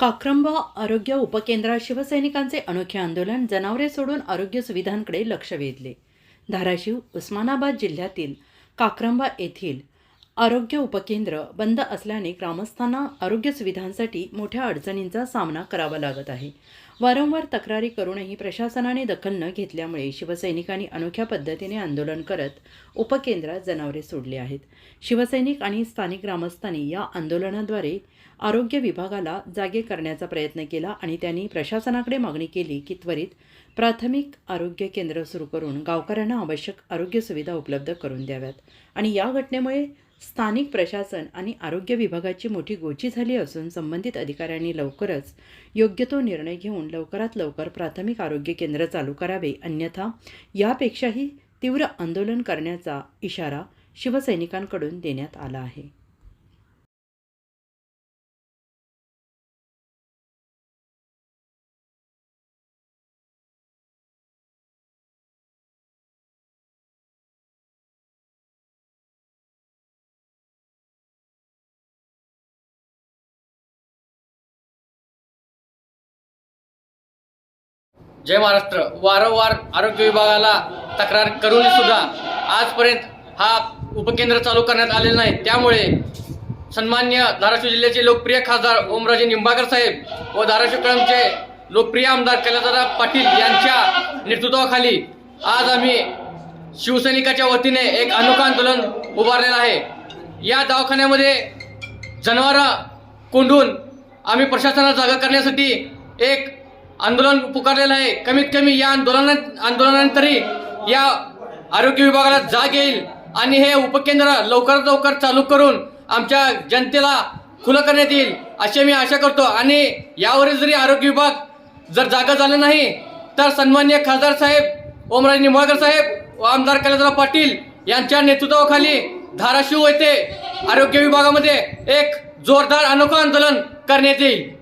काक्रंबा आरोग्य उपकेंद्रात शिवसैनिकांचे अनोखे आंदोलन जनावरे सोडून आरोग्य सुविधांकडे लक्ष वेधले. धाराशिव उस्मानाबाद जिल्ह्यातील काक्रंबा येथील आरोग्य उपकेंद्र बंद असल्याने ग्रामस्थांना आरोग्य सुविधांसाठी मोठ्या अडचणींचा सामना करावा लागत आहे. वारंवार तक्रारी करूनही प्रशासनाने दखल न घेतल्यामुळे शिवसैनिकांनी अनोख्या पद्धतीने आंदोलन करत उपकेंद्रात जनावरे सोडले आहेत. शिवसैनिक आणि स्थानिक ग्रामस्थांनी या आंदोलनाद्वारे आरोग्य विभागाला जागे करण्याचा प्रयत्न केला आणि त्यांनी प्रशासनाकडे मागणी केली की त्वरित प्राथमिक आरोग्य केंद्र सुरू करून गावकऱ्यांना आवश्यक आरोग्य सुविधा उपलब्ध करून द्याव्यात. आणि या घटनेमुळे स्थानिक प्रशासन आणि आरोग्य विभागाची मोठी गोची झाली असून संबंधित अधिकाऱ्यांनी लवकरच योग्य तो निर्णय घेऊन लवकरात लवकर प्राथमिक आरोग्य केंद्र चालू करावे. अन्यथा यापेक्षाही तीव्र आंदोलन करण्याचा इशारा शिवसैनिकांकडून देण्यात आला आहे. जय महाराष्ट्र. वारंवार आरोग्य विभागाला तक्रार करून सुद्धा आजपर्यंत हा उपकेंद्र चालू करण्यात आलेला नाही. त्यामुळे सन्मान्य धाराशिव जिल्ह्याचे लोकप्रिय खासदार ओमराजे निंबाळकर साहेब व धाराशिव कळमचे लोकप्रिय आमदार कैलासदादा पाटील यांच्या नेतृत्वाखाली आज आम्ही शिवसैनिकाच्या वतीने एक अनोखा आंदोलन उभारलेलं आहे. या दवाखान्यामध्ये जनावरं कोंडून आम्ही प्रशासनाला जागा करण्यासाठी एक आंदोलन पुकारलेलं आहे. कमीत कमी या आंदोलना आंदोलनानंतरही या आरोग्य विभागाला जाग येईल आणि हे उपकेंद्र लवकरात लवकर चालू करून आमच्या जनतेला खुलं करण्यात येईल अशी मी आशा करतो. आणि यावरील जरी आरोग्य विभाग जर जागा झालं नाही तर सन्मान्य खासदार साहेब ओमराजे निंबाळकर साहेब व आमदार कैलासराव पाटील यांच्या नेतृत्वाखाली धाराशिव येथे आरोग्य विभागामध्ये एक जोरदार अनोखं आंदोलन करण्यात येईल.